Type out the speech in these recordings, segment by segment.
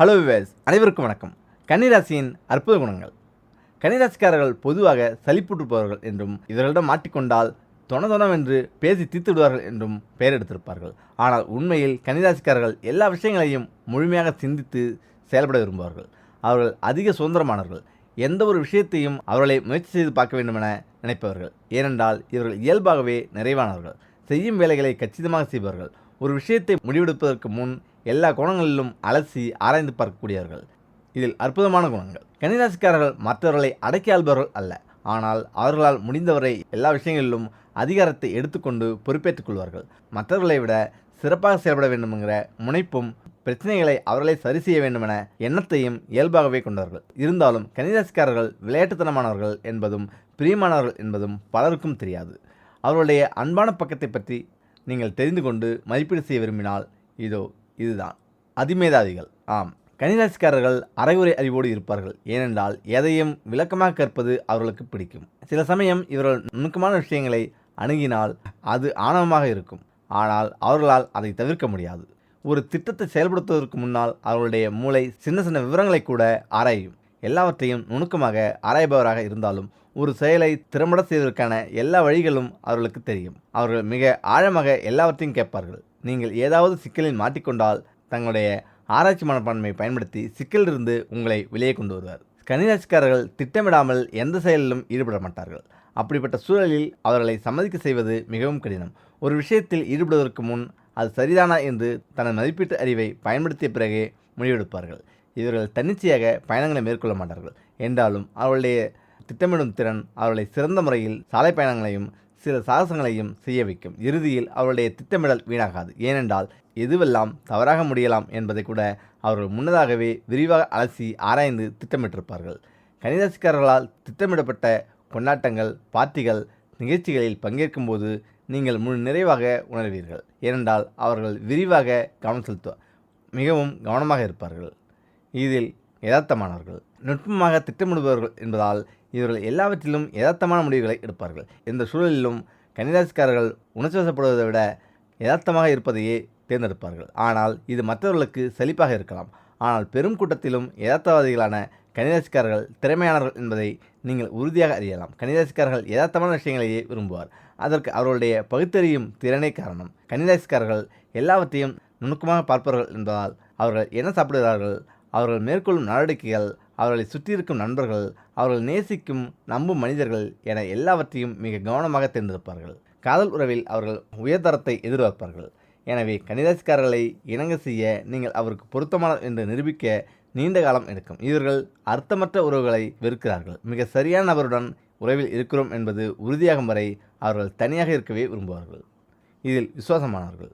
Hello wives அனைவருக்கும் வணக்கம். கன்னிராசியின் அற்புத குணங்கள். கன்னிராசிக்காரர்கள் பொதுவாக சலிப்புற்றுப்பவர்கள் என்றும் இவர்களிடம் மாட்டிக்கொண்டால் தொண என்று பேசி தீர்த்து விடுவார்கள் என்றும் பெயர் எடுத்திருப்பார்கள். ஆனால் உண்மையில் கன்னிராசிக்காரர்கள் எல்லா விஷயங்களையும் முழுமையாக சிந்தித்து செயல்பட விரும்புவார்கள். அவர்கள் அதிக சுதந்திரமானவர்கள். எந்த ஒரு விஷயத்தையும் அவர்களை முயற்சி செய்து பார்க்க வேண்டுமென நினைப்பவர்கள். ஏனென்றால் இவர்கள் இயல்பாகவே நிறைவானவர்கள். செய்யும் வேலைகளை கச்சிதமாக செய்வார்கள் ஒரு விஷயத்தை முடிவெடுப்பதற்கு முன் எல்லா கோணங்களிலும் அலசி ஆராய்ந்து பார்க்கக்கூடியவர்கள். இதில் அற்புதமான குணங்கள். கன்னிராசிக்காரர்கள் மற்றவர்களை அடக்கி ஆள்பவர்கள் அல்ல. ஆனால் அவர்களால் முடிந்தவரை எல்லா விஷயங்களிலும் அதிகாரத்தை எடுத்துக்கொண்டு பொறுப்பேற்றுக் கொள்வார்கள். மற்றவர்களை விட சிறப்பாக செயல்பட வேண்டுமென்கிற முனைப்பும் பிரச்சனைகளை அவர்களை சரி செய்ய வேண்டுமென எண்ணத்தையும் இயல்பாகவே கொண்டவர்கள். இருந்தாலும் கன்னிராசிக்காரர்கள் விளையாட்டுத்தனமானவர்கள் என்பதும் பிரியமானவர்கள் என்பதும் பலருக்கும் தெரியாது. அவர்களுடைய அன்பான பக்கத்தை பற்றி நீங்கள் தெரிந்து கொண்டு மதிப்பீடு செய்ய விரும்பினால் இதோ இதுதான். அதிமேதாதிகள். ஆம். கன்னிராசிக்காரர்கள் அரைகுறை அறிவோடு இருப்பார்கள். ஏனென்றால் எதையும் விளக்கமாக கற்பது அவர்களுக்கு பிடிக்கும். சில சமயம் இவர்கள் நுணுக்கமான விஷயங்களை அணுகினால் அது ஆணவமாக இருக்கும். ஆனால் அவர்களால் அதை தவிர்க்க முடியாது. ஒரு திட்டத்தை செயல்படுத்துவதற்கு முன்னால் அவர்களுடைய மூளை சின்ன சின்ன விவரங்களை கூட ஆராயும். எல்லாவற்றையும் நுணுக்கமாக ஆராய்பவராக இருந்தாலும் ஒரு செயலை திறம்பட செய்வதற்கான எல்லா வழிகளும் அவர்களுக்கு தெரியும். அவர்கள் மிக ஆழமாக எல்லாவற்றையும் கேட்பார்கள். நீங்கள் ஏதாவது சிக்கலில் மாட்டிக்கொண்டால் தங்களுடைய ஆராய்ச்சி மனப்பான்மையை பயன்படுத்தி சிக்கலிலிருந்து உங்களை வெளியே கொண்டு வருவார். கன்னிராசிக்காரர்கள் திட்டமிடாமல் எந்த செயலிலும் ஈடுபட மாட்டார்கள். அப்படிப்பட்ட சூழலில் அவர்களை சம்மதிக்க செய்வது மிகவும் கடினம். ஒரு விஷயத்தில் ஈடுபடுவதற்கு முன் அது சரிதானா என்று தனது மதிப்பீட்டு அறிவை பயன்படுத்திய பிறகே முடிவெடுப்பார்கள். இவர்கள் தன்னிச்சையாக பயணங்களை மேற்கொள்ள மாட்டார்கள். என்றாலும் அவர்களுடைய திட்டமிடும் திறன் அவர்களை சிறந்த முறையில் சாலை பயணங்களையும் சில சாகசங்களையும் செய்ய வைக்கும். இறுதியில் அவருடைய திட்டமிடல் வீணாகாது. ஏனென்றால் எதுவெல்லாம் தவறாக முடியலாம் என்பதை கூட அவர்கள் முன்னதாகவே விரிவாக அலசி ஆராய்ந்து திட்டமிட்டிருப்பார்கள். கணிதாசிக்காரர்களால் திட்டமிடப்பட்ட கொண்டாட்டங்கள் பார்ட்டிகள் நிகழ்ச்சிகளில் பங்கேற்கும்போது நீங்கள் முழு நிறைவாக உணர்வீர்கள். ஏனென்றால் அவர்கள் விரிவாக கவனம் செலுத்துவ மிகவும் கவனமாக இருப்பார்கள். இதில் யதார்த்தமானவர்கள் நுட்பமாக திட்டமிடுபவர்கள் என்பதால் இவர்கள் எல்லாவற்றிலும் யதார்த்தமான முடிவுகளை எடுப்பார்கள். எந்த சூழலிலும் கன்னிராசிக்காரர்கள் உணர்ச்சிவசப்படுவதை விட யதார்த்தமாக இருப்பதையே தேர்ந்தெடுப்பார்கள். ஆனால் இது மற்றவர்களுக்கு செழிப்பாக இருக்கலாம். ஆனால் பெரும் கூட்டத்திலும் யதார்த்தவாதிகளான கணிதாசிக்காரர்கள் திறமையானவர்கள் என்பதை நீங்கள் உறுதியாக அறியலாம். கணிதாசிக்காரர்கள் யதார்த்தமான விஷயங்களையே விரும்புவார். அதற்கு அவர்களுடைய பகுத்தறியும் திறனே காரணம். கணிதாசிக்காரர்கள் எல்லாவற்றையும் நுணுக்கமாக பார்ப்பவர்கள் என்பதால் அவர்கள் என்ன சாப்பிடுகிறார்கள்? அவர்கள் மேற்கொள்ளும் நடவடிக்கைகள் அவர்களை சுற்றியிருக்கும் நண்பர்கள் அவர்கள் நேசிக்கும் நம்பும் மனிதர்கள் என எல்லாவற்றையும் மிக கவனமாக தேர்ந்தெடுப்பார்கள் காதல் உறவில் அவர்கள் உயர்தரத்தை எதிர்பார்ப்பார்கள். எனவே கன்னிராசிக்காரர்களை இணங்க செய்ய நீங்கள் அவருக்கு பொருத்தமான என்று நிரூபிக்க நீண்ட காலம் எடுக்கும். இவர்கள் அர்த்தமற்ற உறவுகளை வெறுக்கிறார்கள். மிக சரியான நபருடன் உறவில் இருக்கிறோம் என்பது உறுதியாகும் வரை அவர்கள் தனியாக இருக்கவே விரும்புவார்கள். இதில் விசுவாசமானவர்கள்.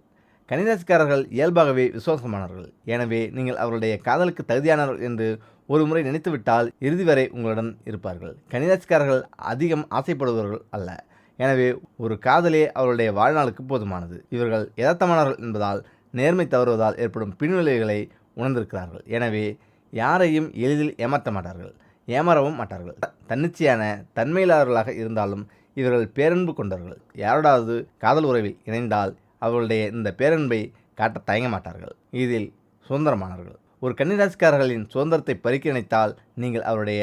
கன்னிராசிக்காரர்கள் இயல்பாகவே விசுவாசமானவர்கள். எனவே நீங்கள் அவர்களுடைய காதலுக்கு தகுதியானவர்கள் என்று ஒரு முறை நினைத்துவிட்டால் இறுதி வரை உங்களுடன் இருப்பார்கள். கன்னிராசிக்காரர்கள் அதிகம் ஆசைப்படுபவர்கள் அல்ல. எனவே ஒரு காதலே அவர்களுடைய வாழ்நாளுக்கு போதுமானது. இவர்கள் யதார்த்தமானவர்கள் என்பதால் நேர்மை தவறுவதால் ஏற்படும் பின்விளைவுகளை உணர்ந்திருக்கிறார்கள். எனவே யாரையும் எளிதில் ஏமாற்ற மாட்டார்கள். ஏமாறவும் மாட்டார்கள். தன்னிச்சையான தன்மையில்லாதவர்களாக இருந்தாலும் இவர்கள் பேரன்பு கொண்டவர்கள். யாரோடாவது காதல் உறவில் இணைந்தால் அவர்களுடைய இந்த பேரன்பை காட்ட தயங்க மாட்டார்கள். இதில் சுதந்திரமானவர்கள். ஒரு கன்னிராசிக்காரர்களின் சுதந்திரத்தை பறிக்க நினைத்தால் நீங்கள் அவருடைய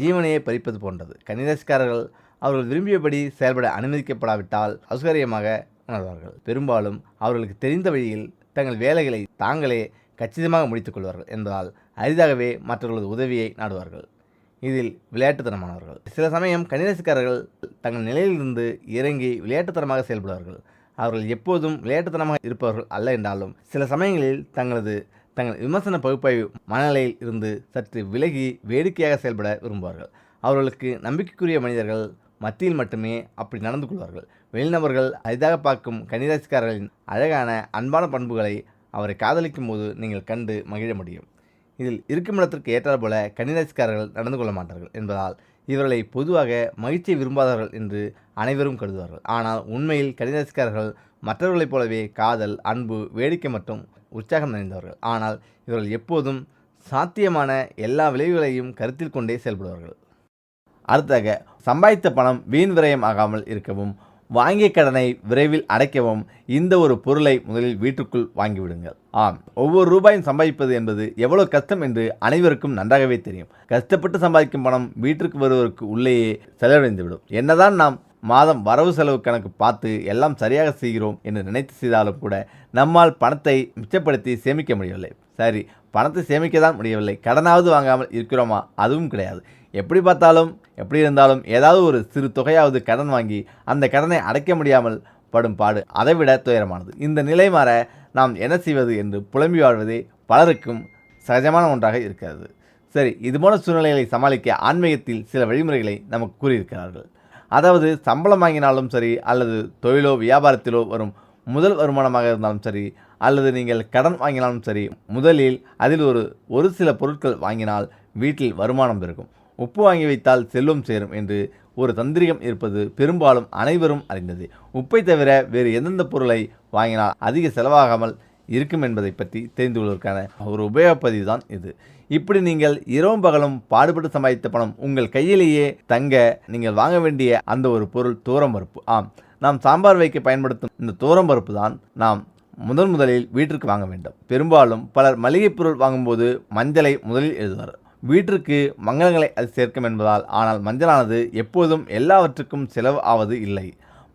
ஜீவனையே பறிப்பது போன்றது. கன்னிராசிக்காரர்கள் அவர்கள் விரும்பியபடி செயல்பட அனுமதிக்கப்படாவிட்டால் அசுகரியமாக உணர்வார்கள். பெரும்பாலும் அவர்களுக்கு தெரிந்த வழியில் தங்கள் வேலைகளை தாங்களே கச்சிதமாக முடித்துக் கொள்வார்கள் என்பதால் அரிதாகவே மற்றவர்களது உதவியை நாடுவார்கள். இதில் விளையாட்டுத்தனமானவர்கள். சில சமயம் கன்னிராசிக்காரர்கள் தங்கள் நிலையிலிருந்து இறங்கி விளையாட்டுத்தனமாக செயல்படுவார்கள். அவர்கள் எப்போதும் விளையாட்டுத்தனமாக இருப்பவர்கள் அல்ல என்றாலும் சில சமயங்களில் தங்களது தங்கள் விமர்சன பகுப்பாய்வு மனநிலையில் இருந்து சற்று விலகி வேடிக்கையாக செயல்பட விரும்புவார்கள். அவர்களுக்கு நம்பிக்கைக்குரிய மனிதர்கள் மத்தியில் மட்டுமே அப்படி நடந்து கொள்வார்கள். வெளிநபர்கள் அரிதாக பார்க்கும் கன்னிராசிக்காரர்களின் அழகான அன்பான பண்புகளை அவரை காதலிக்கும் போது நீங்கள் கண்டு மகிழ முடியும். இதில் இருக்குமிடத்திற்கு ஏற்றால் போல கன்னிராசிக்காரர்கள் நடந்து கொள்ள மாட்டார்கள் என்பதால் இவர்களை பொதுவாக மகிழ்ச்சியை விரும்பாதவர்கள் என்று அனைவரும் கருதுவார்கள். ஆனால் உண்மையில் கன்னிராசிக்காரர்கள் மற்றவர்களைப் போலவே காதல் அன்பு வேடிக்கை மற்றும் உற்சாகம் நிறைந்தவர்கள். ஆனால் இவர்கள் எப்போதும் சாத்தியமான எல்லா விளைவுகளையும் கருத்தில் கொண்டே செயல்படுவார்கள். அடுத்ததாக சம்பாதித்த பணம் வீண் விரயம் ஆகாமல் இருக்கவும் வாங்கிய கடனை விரைவில் அடைக்கவும் இந்த ஒரு பொருளை முதலில் வீட்டுக்குள் வாங்கிவிடுங்கள். ஆம் ஒவ்வொரு ரூபாயும் சம்பாதிப்பது என்பது எவ்வளவு கஷ்டம் என்று அனைவருக்கும் நன்றாகவே தெரியும். கஷ்டப்பட்டு சம்பாதிக்கும் பணம் வீட்டிற்கு வருவதற்கு உள்ளேயே செலவழிந்துவிடும் என்னதான் நாம் மாதம் வரவு செலவு கணக்கு பார்த்து எல்லாம் சரியாக செய்கிறோம் என்று நினைத்து செய்தாலும் கூட நம்மால் பணத்தை மிச்சப்படுத்தி சேமிக்க முடியவில்லை. சரி பணத்தை சேமிக்க தான் முடியவில்லை. கடனாவது வாங்காமல் இருக்கிறோமா? அதுவும் கிடையாது. எப்படி பார்த்தாலும் எப்படி இருந்தாலும் ஏதாவது ஒரு சிறு தொகையாவது கடன் வாங்கி அந்த கடனை அடைக்க முடியாமல் படும் பாடு. அதைவிட துயரமானது. இந்த நிலை மாற நாம் என்ன செய்வது என்று புலம்பி வாழ்வதே பலருக்கும் சகஜமான ஒன்றாக இருக்கிறது. சரி இதுபோன்ற சூழ்நிலைகளை சமாளிக்க ஆன்மீகத்தில் சில வழிமுறைகளை நமக்கு கூறியிருக்கிறார்கள். அதாவது சம்பளம் வாங்கினாலும் சரி அல்லது தொழிலோ வியாபாரத்திலோ வரும் முதல் வருமானமாக இருந்தாலும் சரி அல்லது நீங்கள் கடன் வாங்கினாலும் சரி முதலில் அதில் ஒரு ஒரு சில பொருட்கள் வாங்கினால் வீட்டில் வருமானம் இருக்கும் உப்பு வாங்கி வைத்தால் செல்வம் சேரும் என்று ஒரு தந்திரிகம் இருப்பது பெரும்பாலும் அனைவரும் அறிந்தது. உப்பை தவிர வேறு எந்தெந்த பொருளை வாங்கினால் அதிக செலவாகாமல் இருக்கும் என்பதை பற்றி தெரிந்து கொள்வதற்கான ஒரு உபயோகப்பதிவு தான் இது. இப்படி நீங்கள் இரவும் பகலும் பாடுபட்டு சம்பாதித்த பணம் உங்கள் கையிலேயே தங்க நீங்கள் வாங்க வேண்டிய அந்த ஒரு பொருள் தூரம் பருப்பு. ஆம் நாம் சாம்பார் வைக்க பயன்படுத்தும் இந்த தூரம் பருப்பு தான் நாம் முதன் முதலில் வீட்டிற்கு வாங்க வேண்டும். பெரும்பாலும் பலர் மளிகைப் பொருள் வாங்கும்போது மஞ்சளை முதலில் எழுதுவார். வீட்டிற்கு மங்களங்களை அது சேர்க்கும் என்பதால் ஆனால் மஞ்சளானது எப்போதும் எல்லாவற்றுக்கும் செலவு ஆவது இல்லை.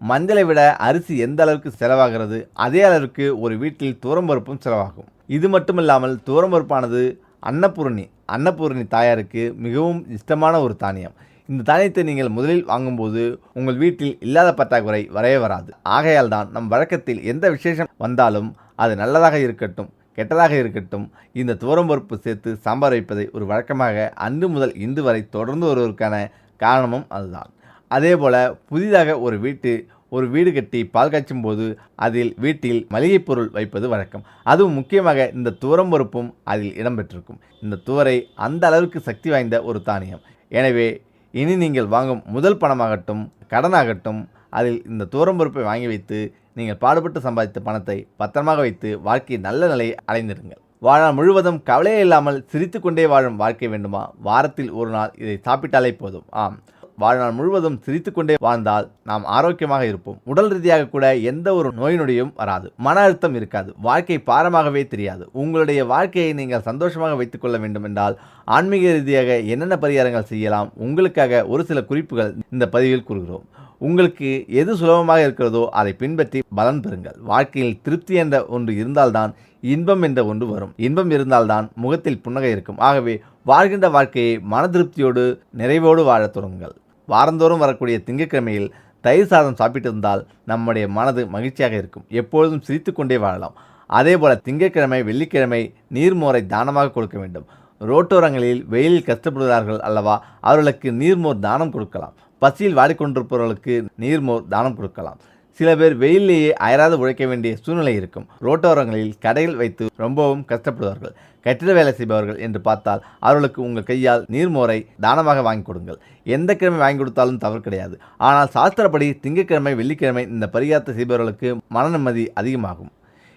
மஞ்சளை விட அரிசி எந்த அளவுக்கு செலவாகிறது அதே அளவுக்கு ஒரு வீட்டில் தூரம்பருப்பும் செலவாகும். இது மட்டுமில்லாமல் தூரம்பருப்பானது அன்னபூரணி அன்னபூரணி தாயாருக்கு மிகவும் இஷ்டமான ஒரு தானியம். இந்த தானியத்தை நீங்கள் முதலில் வாங்கும்போது உங்கள் வீட்டில் இல்லாத பற்றாக்குறை வரவே வராது. ஆகையால் தான் நம் வழக்கத்தில் எந்த விசேஷம் வந்தாலும் அது நல்லதாக இருக்கட்டும். கெட்டதாக இருக்கட்டும் இந்த துவரம்பருப்பு சேர்த்து சாம்பார் வைப்பதை ஒரு வழக்கமாக அன்று முதல் இன்று வரை தொடர்ந்து வருவதற்கான காரணமும் அதுதான். அதேபோல புதிதாக ஒரு வீட்டு ஒரு வீடு கட்டி பால் காய்ச்சும் போது அதில் வீட்டில் மளிகைப் பொருள் வைப்பது வழக்கம். அதுவும் முக்கியமாக இந்த துவரம்பருப்பும் அதில் இடம்பெற்றிருக்கும். இந்த துவரை அந்த அளவுக்கு சக்தி வாய்ந்த ஒரு தானியம். எனவே இனி நீங்கள் வாங்கும் முதல் பணமாகட்டும் கடனாகட்டும் அதில் இந்த துவரம்பருப்பை வாங்கி வைத்து நீங்கள் பாடுபட்டு சம்பாதித்த பணத்தை பத்திரமாக வைத்து வாழ்க்கை நல்ல நிலையை அடைந்திருங்கள். வாழ்நாள் முழுவதும் கவலையே இல்லாமல் சிரித்துக்கொண்டே வாழும் வாழ்க்கை வேண்டுமா? வாரத்தில் ஒரு நாள் இதை சாப்பிட்டாலே போதும். ஆம். வாழ்நாள் முழுவதும் சிரித்துக்கொண்டே வாழ்ந்தால் நாம் ஆரோக்கியமாக இருப்போம். உடல் ரீதியாக கூட எந்த ஒரு நோய் நொடியும் வராது. மன அழுத்தம் இருக்காது. வாழ்க்கை பாரமாகவே தெரியாது. உங்களுடைய வாழ்க்கையை நீங்கள் சந்தோஷமாக வைத்துக்கொள்ள வேண்டும் என்றால் ஆன்மீக ரீதியாக என்னென்ன பரிகாரங்கள் செய்யலாம்? உங்களுக்காக ஒரு சில குறிப்புகள் இந்த பதிவில் கூறுகிறோம். உங்களுக்கு எது சுலபமாக இருக்கிறதோ அதை பின்பற்றி பலன் பெறுங்கள். வாழ்க்கையில் திருப்தி என்ற ஒன்று இருந்தால்தான் இன்பம் என்ற ஒன்று வரும். இன்பம் இருந்தால்தான் முகத்தில் புன்னகை இருக்கும். ஆகவே வாழ்கின்ற வாழ்க்கையை மன திருப்தியோடு நிறைவோடு வாழத் தொடங்குங்கள். வாரந்தோறும் வரக்கூடிய திங்கட்கிழமையில் தயிர் சாதம் சாப்பிட்டிருந்தால் நம்முடைய மனது மகிழ்ச்சியாக இருக்கும். எப்பொழுதும் சிரித்துக்கொண்டே வாழலாம். அதேபோல் திங்கட்கிழமை வெள்ளிக்கிழமை நீர்மோரை தானமாக கொடுக்க வேண்டும். ரோட்டோரங்களில் வெயிலில் கஷ்டப்படுகிறார்கள் அல்லவா? அவர்களுக்கு நீர்மோர் தானம் கொடுக்கலாம். பசியில் வாடிக்கொண்டிருப்பவர்களுக்கு நீர்மோர் தானம் கொடுக்கலாம். சில பேர் வெயிலேயே அயராது உழைக்க வேண்டிய சூழ்நிலை இருக்கும். ரோட்டோரங்களில் கடையில் வைத்து ரொம்பவும் கஷ்டப்படுவார்கள். கட்டிட வேலை செய்பவர்கள் என்று பார்த்தால் அவர்களுக்கு உங்கள் கையால் நீர்மோரை தானமாக வாங்கி கொடுங்கள். எந்த கிழமை வாங்கி கொடுத்தாலும் தவறு கிடையாது. ஆனால் சாஸ்திரப்படி திங்கட்கிழமை வெள்ளிக்கிழமை இந்த பரிகாரத்தை செய்பவர்களுக்கு மன நிம்மதி அதிகமாகும்.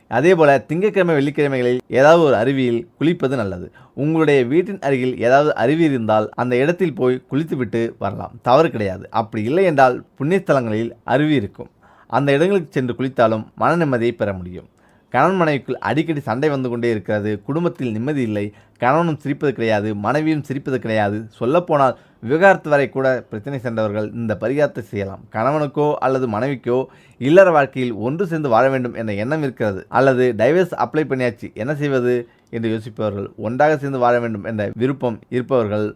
அதே போல் திங்கட்கிழமை வெள்ளிக்கிழமைகளில் ஏதாவது ஒரு அருவியில் குளிப்பது நல்லது. உங்களுடைய வீட்டின் அருகில் ஏதாவது அருவி இருந்தால் அந்த இடத்தில் போய் குளித்துவிட்டு வரலாம். தவறு கிடையாது. அப்படி இல்லை என்றால் புண்ணியஸ்தலங்களில் அருவி இருக்கும். அந்த இடங்களுக்கு சென்று குளித்தாலும் மன நிம்மதியை பெற முடியும். கணவன் மனைவிக்குள் அடிக்கடி சண்டை வந்து கொண்டே இருக்கிறது. குடும்பத்தில் நிம்மதி இல்லை. கணவனும் சிரிப்பது கிடையாது. மனைவியும் சிரிப்பது கிடையாது. சொல்லப்போனால் விவகாரத்து வரை கூட பிரச்சனை சென்றவர்கள் இந்த பரிகாரத்தை செய்யலாம். கணவனுக்கோ அல்லது மனைவிக்கோ இல்லற வாழ்க்கையில் ஒன்று சேர்ந்து வாழ வேண்டும் என்ற எண்ணம் இருக்கிறது. அல்லது டைவர்ஸ் அப்ளை பண்ணியாச்சு என்ன செய்வது என்று யோசிப்பவர்கள் ஒன்றாக சேர்ந்து வாழ வேண்டும் என்ற விருப்பம் இருப்பவர்கள்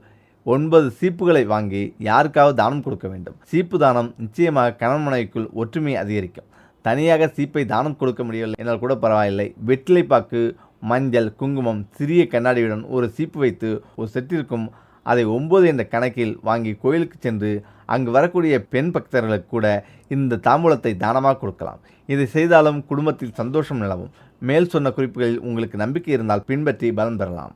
ஒன்பது சீப்புகளை வாங்கி யாருக்காவது தானம் கொடுக்க வேண்டும். சீப்பு தானம் நிச்சயமாக கணவன் மனைவிக்குள் ஒற்றுமையை அதிகரிக்கும். தனியாக சீப்பை தானம் கொடுக்க முடியவில்லை என்றால் கூட பரவாயில்லை. வெற்றிலைப்பாக்கு மஞ்சள் குங்குமம் சிறிய கண்ணாடியுடன் ஒரு சீப்பு வைத்து ஒரு செட்டிற்கும் அதை ஒம்பது என்ற கணக்கில் வாங்கி கோயிலுக்கு சென்று அங்கு வரக்கூடிய பெண் பக்தர்களுக்கு கூட இந்த தாம்பூலத்தை தானமாக கொடுக்கலாம். இதை செய்தாலும் குடும்பத்தில் சந்தோஷம் நிலவும். மேல் சொன்ன குறிப்புகளில் உங்களுக்கு நம்பிக்கை இருந்தால் பின்பற்றி பலன் பெறலாம்.